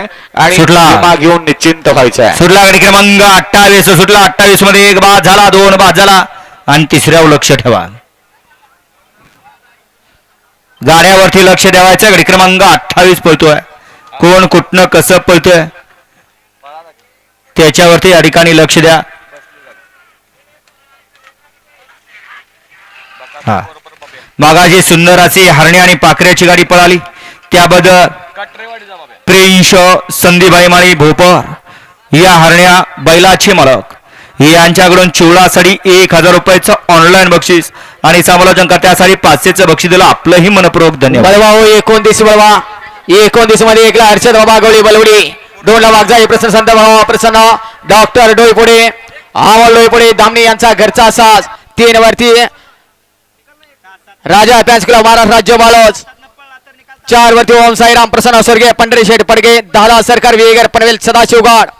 आणि सुटला. विमा घेऊन निश्चिंत व्हायचं आहे सुटला गाडी क्रमांक अठ्ठावीस सुटला अठ्ठावीसमध्ये एक बाद झाला दोन बाद झाला. आणि तिसऱ्यावर लक्ष ठेवा. गाड्यावरती लक्ष द्यावायचं गाडी क्रमांक अठ्ठावीस पळतोय. कोण कुठनं कसं पळतोय? त्याच्यावरती या ठिकाणी लक्ष द्या. हा. मागाची सुंदर अशी हरणे आणि पाखऱ्याची गाडी पळाली. त्याबद्दल प्रिंश संदीपाई माळी भोपर या हरण्या बैलाचे मालक. यांच्याकडून चिवडा एक हजार रुपयाचं ऑनलाईन बक्षीस आणि समालोचन त्यासाठी पाचशेचं बक्षीस दिलं. आपलंही मनपूर्वक धन्यवाद. बलवा हो एकोणतीस बलवा एकोणतीसमध्ये एकला हर्षद बाबा गवळी बलवडी दोनला ला वागजा प्रसन्न संत भावा प्रसन्न. डॉक्टर डोईपुढे आवाल डोईपुढे दामणे यांचा घरचा सास तीन वरती. राजा पॅन्स क्लब महाराष्ट्र राज्य बालोज चार वरती ओम साईराम प्रसन्न स्वर्गीय पंढरी शेठ पडगे दादा सरकार विगर पनवेल सदाशिव गाड